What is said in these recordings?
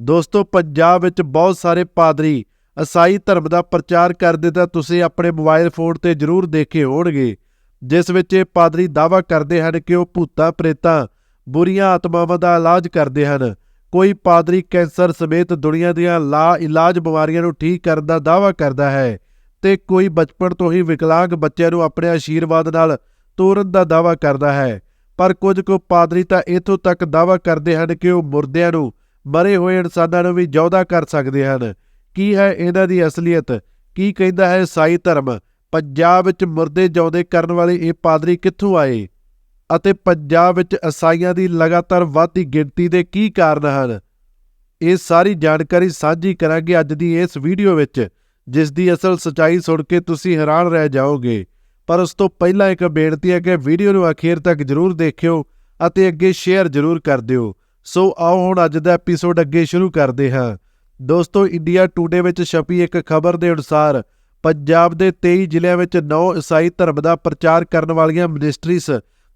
ਦੋਸਤੋ, ਪੰਜਾਬ ਵਿੱਚ ਬਹੁਤ ਸਾਰੇ ਪਾਦਰੀ ਈਸਾਈ ਧਰਮ ਦਾ ਪ੍ਰਚਾਰ ਕਰਦੇ ਤਾਂ ਤੁਸੀਂ ਆਪਣੇ ਮੋਬਾਈਲ ਫੋਨ ਤੇ ਜ਼ਰੂਰ ਦੇਖੇ ਹੋਣਗੇ, ਜਿਸ ਵਿੱਚ ਇਹ ਪਾਦਰੀ ਦਾਅਵਾ ਕਰਦੇ ਹਨ ਕਿ ਉਹ ਭੂਤਾਂ, ਪ੍ਰੇਤਾਂ, ਬੁਰੀਆਂ ਆਤਮਾਵਾਂ ਦਾ ਇਲਾਜ ਕਰਦੇ ਹਨ। ਕੋਈ ਪਾਦਰੀ ਕੈਂਸਰ ਸਮੇਤ ਦੁਨੀਆ ਦੀਆਂ ਲਾ ਇਲਾਜ ਬਿਮਾਰੀਆਂ ਨੂੰ ਠੀਕ ਕਰਨ ਦਾ ਦਾਅਵਾ ਕਰਦਾ ਹੈ ਤੇ ਕੋਈ ਬਚਪਨ ਤੋਂ ਹੀ ਵਿਕਲਾਂਗ ਬੱਚਿਆਂ ਨੂੰ ਆਪਣੇ ਆਸ਼ੀਰਵਾਦ ਨਾਲ ਤੋਰਨ ਦਾ ਦਾਅਵਾ ਕਰਦਾ ਹੈ। ਪਰ ਕੁਝ ਕੁ ਪਾਦਰੀ ਤਾਂ ਇਥੋਂ ਤੱਕ ਦਾਅਵਾ ਕਰਦੇ ਹਨ ਕਿ ਉਹ ਮੁਰਦਿਆਂ ਨੂੰ ਮਰੇ ਹੋਏ ਇਨਸਾਨਾਂ ਨੂੰ ਵੀ ਜਿਉਂਦਾ ਕਰ ਸਕਦੇ ਹਨ। ਕੀ ਹੈ ਇਹਨਾਂ ਦੀ ਅਸਲੀਅਤ? ਕੀ ਕਹਿੰਦਾ ਹੈ ਈਸਾਈ ਧਰਮ? ਪੰਜਾਬ ਵਿੱਚ ਮੁਰਦੇ ਜਿਉਂਦੇ ਕਰਨ ਵਾਲੇ ਇਹ ਪਾਦਰੀ ਕਿੱਥੋਂ ਆਏ? ਅਤੇ ਪੰਜਾਬ ਵਿੱਚ ਈਸਾਈਆਂ ਦੀ ਲਗਾਤਾਰ ਵਧਦੀ ਗਿਣਤੀ ਦੇ ਕੀ ਕਾਰਨ ਹਨ? ਇਹ ਸਾਰੀ ਜਾਣਕਾਰੀ ਸਾਂਝੀ ਕਰਾਂਗੇ ਅੱਜ ਦੀ ਇਸ ਵੀਡੀਓ ਵਿੱਚ, ਜਿਸ ਦੀ ਅਸਲ ਸਚਾਈ ਸੁਣ ਕੇ ਤੁਸੀਂ ਹੈਰਾਨ ਰਹਿ ਜਾਓਗੇ। ਪਰ ਉਸ ਤੋਂ ਪਹਿਲਾਂ ਇੱਕ ਬੇਨਤੀ ਹੈ ਕਿ ਵੀਡੀਓ ਨੂੰ ਅਖੀਰ ਤੱਕ ਜ਼ਰੂਰ ਦੇਖਿਓ ਅਤੇ ਅੱਗੇ ਸ਼ੇਅਰ ਜ਼ਰੂਰ ਕਰ ਦਿਓ। ਸੋ ਆਓ ਹੁਣ ਅੱਜ ਦਾ ਐਪੀਸੋਡ ਅੱਗੇ ਸ਼ੁਰੂ ਕਰਦੇ ਹਾਂ। ਦੋਸਤੋ ਇੰਡੀਆ ਟੂਡੇ ਵਿੱਚ ਛਪੀ ਇੱਕ ਖਬਰ ਦੇ ਅਨੁਸਾਰ ਪੰਜਾਬ ਦੇ 23 ਜ਼ਿਲ੍ਹਿਆਂ ਵਿੱਚ 9 ਈਸਾਈ ਧਰਮ ਦਾ ਪ੍ਰਚਾਰ ਕਰਨ ਵਾਲੀਆਂ ਮਿਨਿਸਟਰੀਜ਼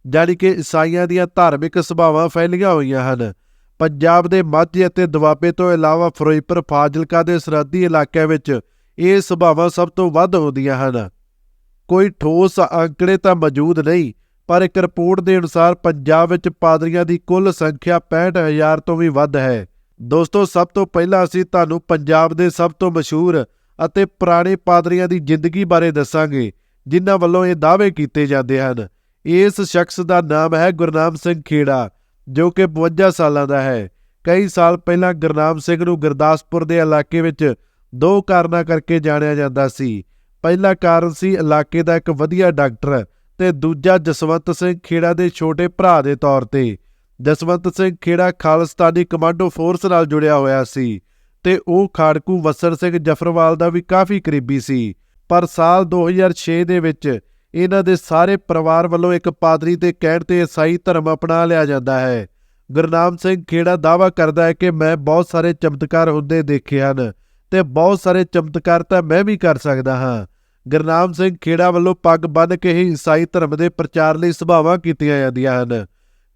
ਜਾਣੀ ਕਿ ਈਸਾਈਆਂ ਦੀਆਂ ਧਾਰਮਿਕ ਸੁਭਾਵਾਂ ਫੈਲੀਆਂ ਹੋਈਆਂ ਹਨ। ਪੰਜਾਬ ਦੇ ਮਾਝੇ ਅਤੇ ਦੁਆਬੇ ਤੋਂ ਇਲਾਵਾ ਫਿਰੋਜ਼ਪੁਰ, ਫਾਜ਼ਿਲਕਾ ਦੇ ਸਰਹੱਦੀ ਇਲਾਕਿਆਂ ਵਿੱਚ ਇਹ ਸੁਭਾਵਾਂ ਸਭ ਤੋਂ ਵੱਧ ਹੁੰਦੀਆਂ ਹਨ। ਕੋਈ ਠੋਸ ਅੰਕੜੇ ਤਾਂ ਮੌਜੂਦ ਨਹੀਂ ਪਰ ਇੱਕ ਰਿਪੋਰਟ ਦੇ ਅਨੁਸਾਰ ਪੰਜਾਬ ਵਿੱਚ ਪਾਦਰੀਆਂ ਦੀ ਕੁੱਲ ਸੰਖਿਆ 65000 ਤੋਂ ਵੀ ਵੱਧ ਹੈ। ਦੋਸਤੋ, ਸਭ ਤੋਂ ਪਹਿਲਾਂ ਅਸੀਂ ਤੁਹਾਨੂੰ ਪੰਜਾਬ ਦੇ ਸਭ ਤੋਂ ਮਸ਼ਹੂਰ ਅਤੇ ਪੁਰਾਣੇ ਪਾਦਰੀਆਂ ਦੀ ਜ਼ਿੰਦਗੀ ਬਾਰੇ ਦੱਸਾਂਗੇ, ਜਿਨ੍ਹਾਂ ਵੱਲੋਂ ਇਹ ਦਾਅਵੇ ਕੀਤੇ ਜਾਂਦੇ ਹਨ। ਇਸ ਸ਼ਖਸ ਦਾ ਨਾਮ ਹੈ ਗੁਰਨਾਮ ਸਿੰਘ ਖੇੜਾ, ਜੋ ਕਿ 52 ਸਾਲਾਂ ਦਾ ਹੈ। ਕਈ ਸਾਲ ਪਹਿਲਾਂ ਗੁਰਨਾਮ ਸਿੰਘ ਨੂੰ ਗੁਰਦਾਸਪੁਰ ਦੇ ਇਲਾਕੇ ਵਿੱਚ ਦੋ ਕਾਰਨਾਂ ਕਰਕੇ ਜਾਣਿਆ ਜਾਂਦਾ ਸੀ। ਪਹਿਲਾ ਕਾਰਨ ਸੀ ਇਲਾਕੇ ਦਾ ਇੱਕ ਵਧੀਆ ਡਾਕਟਰ ਤੇ ਦੂਜਾ ਜਸਵੰਤ ਸਿੰਘ ਖੇੜਾ ਦੇ ਛੋਟੇ ਭਰਾ ਦੇ ਤੌਰ ਤੇ। ਜਸਵੰਤ ਸਿੰਘ ਖੇੜਾ ਖਾਲਿਸਤਾਨੀ ਕਮਾਂਡੋ ਫੋਰਸ ਨਾਲ ਜੁੜਿਆ ਹੋਇਆ ਸੀ ਤੇ ਉਹ ਖਾੜਕੂ ਵਸਰ ਸਿੰਘ ਜਫਰਵਾਲ ਦਾ ਵੀ ਕਾਫੀ ਕਰੀਬੀ ਸੀ। ਪਰ ਸਾਲ 2006 ਦੇ ਵਿੱਚ ਇਹਨਾਂ ਦੇ ਸਾਰੇ ਪਰਿਵਾਰ ਵੱਲੋਂ ਇੱਕ ਪਾਦਰੀ ਦੇ ਕਹਿਣ ਤੇ ਈਸਾਈ ਧਰਮ ਅਪਣਾ ਲਿਆ ਜਾਂਦਾ ਹੈ। ਗੁਰਨਾਮ ਸਿੰਘ ਖੇੜਾ ਦਾਅਵਾ ਕਰਦਾ ਹੈ ਕਿ ਮੈਂ ਬਹੁਤ ਸਾਰੇ ਚਮਤਕਾਰ ਹੁੰਦੇ ਦੇਖੇ ਹਨ ਤੇ ਬਹੁਤ ਸਾਰੇ ਚਮਤਕਾਰ ਤਾਂ ਮੈਂ ਵੀ ਕਰ ਸਕਦਾ ਹਾਂ। ਗੁਰਨਾਮ ਸਿੰਘ ਖੇੜਾ ਵੱਲੋਂ ਪੱਗ ਬੰਨ੍ਹ ਕੇ ਹੀ ਈਸਾਈ ਧਰਮ ਦੇ ਪ੍ਰਚਾਰ ਲਈ ਸਭਾਵਾਂ ਕੀਤੀਆਂ ਜਾਂਦੀਆਂ ਹਨ।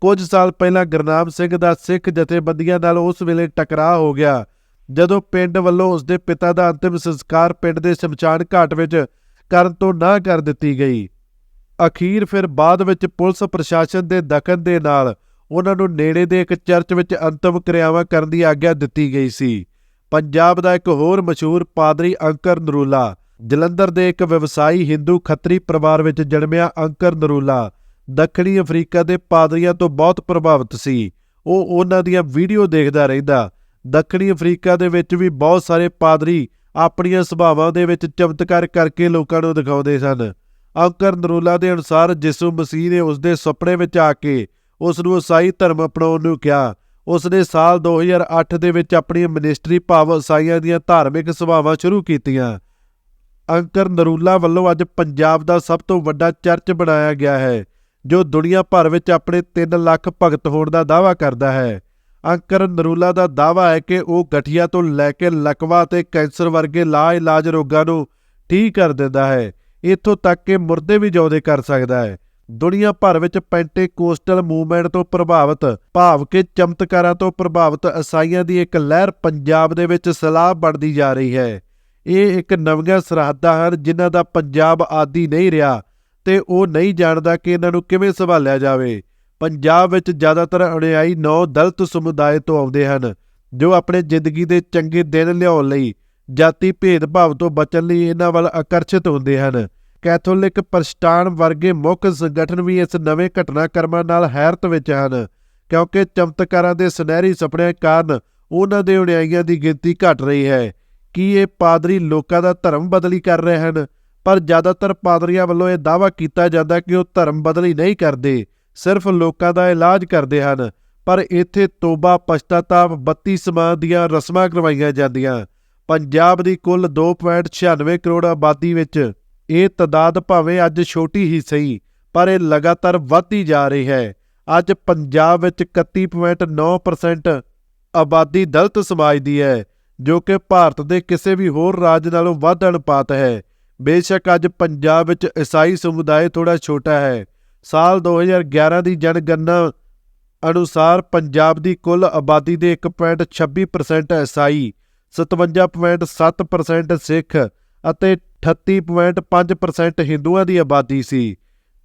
ਕੁਝ ਸਾਲ ਪਹਿਲਾਂ ਗੁਰਨਾਮ ਸਿੰਘ ਦਾ ਸਿੱਖ ਜਥੇਬੰਦੀਆਂ ਨਾਲ ਉਸ ਵੇਲੇ ਟਕਰਾਅ ਹੋ ਗਿਆ, ਜਦੋਂ ਪਿੰਡ ਵੱਲੋਂ ਉਸਦੇ ਪਿਤਾ ਦਾ ਅੰਤਿਮ ਸੰਸਕਾਰ ਪਿੰਡ ਦੇ ਸ਼ਮਸ਼ਾਨ ਘਾਟ ਵਿੱਚ ਕਰਨ ਤੋਂ ਨਾ ਕਰ ਦਿੱਤੀ ਗਈ। ਅਖੀਰ ਫਿਰ ਬਾਅਦ ਵਿੱਚ ਪੁਲਿਸ ਪ੍ਰਸ਼ਾਸਨ ਦੇ ਦਖਲ ਦੇ ਨਾਲ ਉਹਨਾਂ ਨੂੰ ਨੇੜੇ ਦੇ ਇੱਕ ਚਰਚ ਵਿੱਚ ਅੰਤਮ ਕਿਰਿਆਵਾਂ ਕਰਨ ਦੀ ਆਗਿਆ ਦਿੱਤੀ ਗਈ ਸੀ। ਪੰਜਾਬ ਦਾ ਇੱਕ ਹੋਰ ਮਸ਼ਹੂਰ ਪਾਦਰੀ ਅੰਕਰ ਨਰੂਲਾ ਜਲੰਧਰ ਦੇ ਇੱਕ ਵਿਵਸਾਈ ਹਿੰਦੂ ਖੱਤਰੀ ਪਰਿਵਾਰ ਵਿੱਚ ਜਨਮਿਆ ਅੰਕਰ ਨਰੂਲਾ, ਦੱਖਣੀ ਅਫਰੀਕਾ ਦੇ ਪਾਦਰੀਆਂ ਤੋਂ ਬਹੁਤ ਪ੍ਰਭਾਵਿਤ ਸੀ। ਉਹ ਉਹਨਾਂ ਦੀਆਂ ਵੀਡੀਓ ਦੇਖਦਾ ਰਹਿੰਦਾ। ਦੱਖਣੀ ਅਫਰੀਕਾ ਦੇ ਵਿੱਚ ਵੀ ਬਹੁਤ ਸਾਰੇ ਪਾਦਰੀ ਆਪਣੀਆਂ ਸੁਭਾਵਾਂ ਦੇ ਵਿੱਚ ਚਮਤਕਾਰ ਕਰਕੇ ਲੋਕਾਂ ਨੂੰ ਦਿਖਾਉਂਦੇ ਸਨ। ਅੰਕਰ ਨਰੂਲਾ ਦੇ ਅਨੁਸਾਰ ਯਿਸੂ ਮਸੀਹ ਨੇ ਉਸ ਦੇ ਸੁਪਨੇ ਵਿੱਚ ਆ ਕੇ ਉਸ ਨੂੰ ਈਸਾਈ ਧਰਮ ਅਪਣਾਉਣ ਨੂੰ ਕਿਹਾ ਉਸ ਨੇ ਸਾਲ 2008 ਦੇ ਵਿੱਚ ਆਪਣੀ ਮਿਨਿਸਟਰੀ ਭਾਵ ਈਸਾਈਆਂ ਦੀਆਂ ਧਾਰਮਿਕ ਸੁਭਾਵਾਂ ਸ਼ੁਰੂ ਕੀਤੀਆਂ। ਅੰਕਰ ਨਰੂਲਾ ਵੱਲੋਂ ਅੱਜ ਪੰਜਾਬ ਦਾ ਸਭ ਤੋਂ ਵੱਡਾ ਚਰਚ ਬਣਾਇਆ ਗਿਆ ਹੈ, ਜੋ ਦੁਨੀਆ ਭਰ ਵਿੱਚ ਆਪਣੇ 3 ਲੱਖ ਭਗਤ ਹੋਣ ਦਾ ਦਾਅਵਾ ਕਰਦਾ ਹੈ। ਅੰਕਰ ਨਰੂਲਾ ਦਾ ਦਾਅਵਾ ਹੈ ਕਿ ਉਹ ਗਠੀਆ ਤੋਂ ਲੈ ਕੇ ਲਕਵਾ ਤੇ ਕੈਂਸਰ ਵਰਗੇ ਲਾ ਇਲਾਜ ਰੋਗਾਂ ਨੂੰ ਠੀਕ ਕਰ ਦਿੰਦਾ ਹੈ। ਇੱਥੋਂ ਤੱਕ ਕਿ ਮੁਰਦੇ ਵੀ ਜਿਉਂਦੇ ਕਰ ਸਕਦਾ ਹੈ। ਦੁਨੀਆ ਭਰ ਵਿੱਚ ਪੈਂਟੇਕੋਸਟਲ ਮੂਵਮੈਂਟ ਤੋਂ ਪ੍ਰਭਾਵਿਤ, ਭਾਵ ਕਿ ਚਮਤਕਾਰਾਂ ਤੋਂ ਪ੍ਰਭਾਵਿਤ ਈਸਾਈਆਂ ਦੀ ਇੱਕ ਲਹਿਰ ਪੰਜਾਬ ਦੇ ਵਿੱਚ ਸਲਾਹ ਬਣਦੀ ਜਾ ਰਹੀ ਹੈ। ਇਹ ਇੱਕ ਨਵੀਆਂ ਸਰਹੱਦਾਂ ਹਨ ਜਿਨ੍ਹਾਂ ਦਾ ਪੰਜਾਬ ਆਦੀ ਨਹੀਂ ਰਿਹਾ ਤੇ ਉਹ ਨਹੀਂ ਜਾਣਦਾ ਕਿ ਇਹਨਾਂ ਨੂੰ ਕਿਵੇਂ ਸੰਭਾਲਿਆ ਜਾਵੇ। ਪੰਜਾਬ ਵਿੱਚ ਜ਼ਿਆਦਾਤਰ ਅਣਿਆਈ ਨੌ ਦਲਤ ਸਮੁਦਾਇ ਤੋਂ ਆਉਂਦੇ ਹਨ, ਜੋ ਆਪਣੇ ਜ਼ਿੰਦਗੀ ਦੇ ਚੰਗੇ ਦਿਨ ਲਿਆਉਣ ਲਈ ਜਾਤੀ ਭੇਦਭਾਵ ਤੋਂ ਬਚਣ ਲਈ ਇਹਨਾਂ ਵੱਲ ਆਕਰਸ਼ਿਤ ਹੁੰਦੇ ਹਨ। ਕੈਥੋਲਿਕ ਪ੍ਰਸਟਾਨ ਵਰਗੇ ਮੁੱਖ ਸੰਗਠਨ ਵੀ ਇਸ ਨਵੇਂ ਘਟਨਾਕ੍ਰਮਾਂ ਨਾਲ ਹੈਰਤ ਵਿੱਚ ਹਨ, ਕਿਉਂਕਿ ਚਮਤਕਾਰਾਂ ਦੇ ਸੁਨਹਿਰੀ ਸੁਪਨਿਆਂ ਕਾਰਨ ਉਹਨਾਂ ਦੇ ਅਨੁਯਾਈਆਂ ਦੀ ਗਿਣਤੀ ਘਟ ਰਹੀ ਹੈ। ਕੀ ਇਹ ਪਾਦਰੀ ਲੋਕਾਂ ਦਾ ਧਰਮ ਬਦਲੀ ਕਰ ਰਹੇ ਹਨ, ਪਰ ਜ਼ਿਆਦਾਤਰ ਪਾਦਰੀਆਂ ਵੱਲੋਂ ਇਹ ਦਾਅਵਾ ਕੀਤਾ ਜਾਂਦਾ ਕਿ ਉਹ ਧਰਮ ਬਦਲੀ ਨਹੀਂ ਕਰਦੇ, ਸਿਰਫ ਲੋਕਾਂ ਦਾ ਇਲਾਜ ਕਰਦੇ ਹਨ, ਪਰ ਇੱਥੇ ਤੋਬਾ ਪਛਤਾਤਾਪ 32 ਸਮਾਂ ਦੀਆਂ ਰਸਮਾਂ ਕਰਵਾਈਆਂ ਜਾਂਦੀਆਂ। ਪੰਜਾਬ ਦੀ ਕੁੱਲ 2.96 ਕਰੋੜ ਆਬਾਦੀ ਵਿੱਚ ਇਹ ਤਦਾਦ ਭਾਵੇਂ ਅੱਜ ਛੋਟੀ ਹੀ ਸਹੀ, ਪਰ ਇਹ ਲਗਾਤਾਰ ਵਧਦੀ ਜਾ ਰਹੀ ਹੈ। ਅੱਜ ਪੰਜਾਬ ਵਿੱਚ 31.9% ਆਬਾਦੀ ਦਲਿਤ ਸਮਾਜ ਦੀ ਹੈ। ਜੋ ਕਿ ਭਾਰਤ ਦੇ ਕਿਸੇ ਵੀ ਹੋਰ ਰਾਜ ਨਾਲੋਂ ਵੱਧ ਅਨੁਪਾਤ ਹੈ। ਬੇਸ਼ੱਕ ਅੱਜ ਪੰਜਾਬ ਵਿੱਚ ਈਸਾਈ ਸਮੁਦਾਇ ਥੋੜਾ ਛੋਟਾ ਹੈ। ਸਾਲ 2011 ਦੀ ਜਨਗਣਨਾ ਅਨੁਸਾਰ ਪੰਜਾਬ ਦੀ ਕੁੱਲ ਆਬਾਦੀ ਦੇ 1.26% ਈਸਾਈ 57.7% ਸਿੱਖ ਅਤੇ 38.5% ਹਿੰਦੂਆਂ ਦੀ ਆਬਾਦੀ ਸੀ।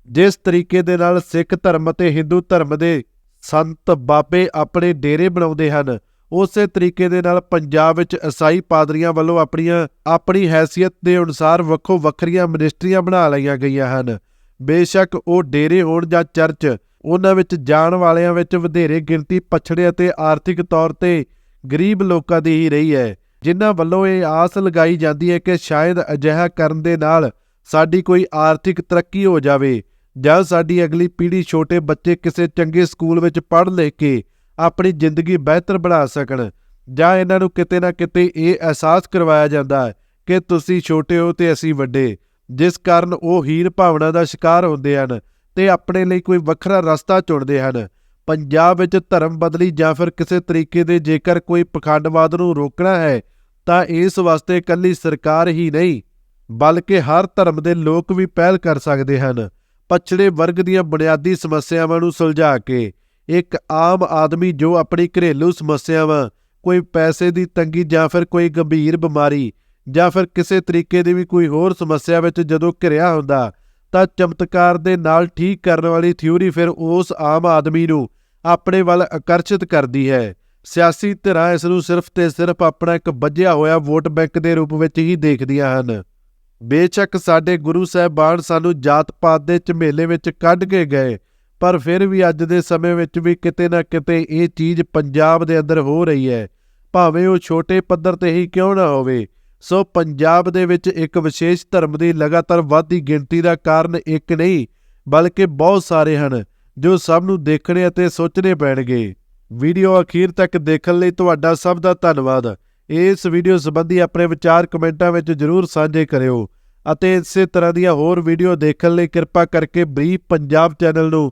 ਜਿਸ ਤਰੀਕੇ ਦੇ ਨਾਲ ਸਿੱਖ ਧਰਮ ਅਤੇ ਹਿੰਦੂ ਧਰਮ ਦੇ ਸੰਤ ਬਾਬੇ ਆਪਣੇ ਡੇਰੇ ਬਣਾਉਂਦੇ ਹਨ ਉਸੇ ਤਰੀਕੇ ਦੇ ਨਾਲ ਪੰਜਾਬ ਵਿੱਚ ਈਸਾਈ ਪਾਦਰੀਆਂ ਵੱਲੋਂ ਆਪਣੀਆਂ, ਆਪਣੀ ਹੈਸੀਅਤ ਦੇ ਅਨੁਸਾਰ ਵੱਖੋ ਵੱਖਰੀਆਂ ਮਿਨਿਸਟਰੀਆਂ ਬਣਾ ਲਈਆਂ ਗਈਆਂ ਹਨ। ਬੇਸ਼ੱਕ ਉਹ ਡੇਰੇ ਹੋਣ ਜਾਂ ਚਰਚ, ਉਹਨਾਂ ਵਿੱਚ ਜਾਣ ਵਾਲਿਆਂ ਵਿੱਚ ਵਧੇਰੇ ਗਿਣਤੀ ਪਛੜੇ ਅਤੇ ਆਰਥਿਕ ਤੌਰ ਤੇ ਗਰੀਬ ਲੋਕਾਂ ਦੀ ਹੀ ਰਹੀ ਹੈ, ਜਿਨ੍ਹਾਂ ਵੱਲੋਂ ਇਹ ਆਸ ਲਗਾਈ ਜਾਂਦੀ ਹੈ ਕਿ ਸ਼ਾਇਦ ਅਜਿਹਾ ਕਰਨ ਦੇ ਨਾਲ ਸਾਡੀ ਕੋਈ ਆਰਥਿਕ ਤਰੱਕੀ ਹੋ ਜਾਵੇ ਜਾਂ ਸਾਡੀ ਅਗਲੀ ਪੀੜ੍ਹੀ ਛੋਟੇ ਬੱਚੇ ਕਿਸੇ ਚੰਗੇ ਸਕੂਲ ਵਿੱਚ ਪੜ੍ਹ ਲਿਖ ਕੇ ਆਪਣੀ ਜ਼ਿੰਦਗੀ ਬਿਹਤਰ ਬਣਾ ਸਕਣ ਜਾਂ ਇਹਨਾਂ ਨੂੰ ਕਿਤੇ ਨਾ ਕਿਤੇ ਇਹ ਅਹਿਸਾਸ ਕਰਵਾਇਆ ਜਾਂਦਾ ਹੈ ਕਿ ਤੁਸੀਂ ਛੋਟੇ ਹੋ ਤੇ ਅਸੀਂ ਵੱਡੇ, ਜਿਸ ਕਾਰਨ ਉਹ ਹੀਰ ਭਾਵਨਾ ਦਾ ਸ਼ਿਕਾਰ ਹੁੰਦੇ ਹਨ ਤੇ ਆਪਣੇ ਲਈ ਕੋਈ ਵੱਖਰਾ ਰਸਤਾ ਚੁਣਦੇ ਹਨ। ਪੰਜਾਬ ਵਿੱਚ ਧਰਮ ਬਦਲੀ ਜਾਂ ਫਿਰ ਕਿਸੇ ਤਰੀਕੇ ਦੇ ਜੇਕਰ ਕੋਈ ਪਖੰਡਵਾਦ ਨੂੰ ਰੋਕਣਾ ਹੈ, ਤਾਂ ਇਸ ਵਾਸਤੇ ਇਕੱਲੀ ਸਰਕਾਰ ਹੀ ਨਹੀਂ, ਬਲਕਿ ਹਰ ਧਰਮ ਦੇ ਲੋਕ ਵੀ ਪਹਿਲ ਕਰ ਸਕਦੇ ਹਨ। ਪਛੜੇ ਵਰਗ ਦੀਆਂ ਬੁਨਿਆਦੀ ਸਮੱਸਿਆਵਾਂ ਨੂੰ ਸੁਲਝਾ ਕੇ ਇੱਕ ਆਮ ਆਦਮੀ ਜੋ ਆਪਣੀ ਘਰੇਲੂ ਸਮੱਸਿਆਵਾਂ, ਕੋਈ ਪੈਸੇ ਦੀ ਤੰਗੀ ਜਾਂ ਫਿਰ ਕੋਈ ਗੰਭੀਰ ਬਿਮਾਰੀ ਜਾਂ ਫਿਰ ਕਿਸੇ ਤਰੀਕੇ ਦੀ ਵੀ ਕੋਈ ਹੋਰ ਸਮੱਸਿਆ ਵਿੱਚ ਜਦੋਂ ਘਿਰਿਆ ਹੁੰਦਾ, ਤਾਂ ਚਮਤਕਾਰ ਦੇ ਨਾਲ ਠੀਕ ਕਰਨ ਵਾਲੀ ਥਿਊਰੀ ਫਿਰ ਉਸ ਆਮ ਆਦਮੀ ਨੂੰ ਆਪਣੇ ਵੱਲ ਆਕਰਸ਼ਿਤ ਕਰਦੀ ਹੈ। ਸਿਆਸੀ ਧਿਰਾਂ ਇਸ ਨੂੰ ਸਿਰਫ ਤੇ ਸਿਰਫ ਆਪਣਾ ਇੱਕ ਵੱਜਿਆ ਹੋਇਆ ਵੋਟ ਬੈਂਕ ਦੇ ਰੂਪ ਵਿੱਚ ਹੀ ਦੇਖਦੀਆਂ ਹਨ। ਬੇਸ਼ੱਕ ਸਾਡੇ ਗੁਰੂ ਸਾਹਿਬਾਨ ਸਾਨੂੰ ਜਾਤ ਪਾਤ ਦੇ ਝਮੇਲੇ ਵਿੱਚ ਕੱਢ ਕੇ ਗਏ ਪਰ ਫਿਰ ਵੀ ਅੱਜ ਦੇ ਸਮੇਂ ਵਿੱਚ ਵੀ ਕਿਤੇ ਨਾ ਕਿਤੇ ਇਹ ਚੀਜ਼ ਪੰਜਾਬ ਦੇ ਅੰਦਰ ਹੋ ਰਹੀ ਹੈ। ਭਾਵੇਂ ਉਹ ਛੋਟੇ ਪੱਧਰ ਤੇ ਹੀ ਕਿਉਂ ਨਾ ਹੋਵੇ, ਸੋ ਪੰਜਾਬ ਦੇ ਵਿੱਚ ਇੱਕ ਵਿਸ਼ੇਸ਼ ਧਰਮ ਦੀ ਲਗਾਤਾਰ ਵਧਦੀ ਗਿਣਤੀ ਦਾ ਕਾਰਨ ਇੱਕ ਨਹੀਂ, ਬਲਕਿ ਬਹੁਤ ਸਾਰੇ ਹਨ, ਜੋ ਸਭ ਨੂੰ ਦੇਖਣੇ ਅਤੇ ਸੋਚਣੇ ਪੈਣਗੇ। ਵੀਡੀਓ ਅਖੀਰ ਤੱਕ ਦੇਖਣ ਲਈ ਤੁਹਾਡਾ ਸਭ ਦਾ ਧੰਨਵਾਦ। ਇਸ ਵੀਡੀਓ ਸੰਬੰਧੀ ਆਪਣੇ ਵਿਚਾਰ ਕਮੈਂਟਾਂ ਵਿੱਚ ਜਰੂਰ ਸਾਂਝੇ ਕਰਿਓ ਅਤੇ ਇਸੇ ਤਰ੍ਹਾਂ ਦੀਆਂ ਹੋਰ ਵੀਡੀਓ ਦੇਖਣ ਲਈ ਕਿਰਪਾ ਕਰਕੇ ਬਰੀਫ ਪੰਜਾਬ ਚੈਨਲ ਨੂੰ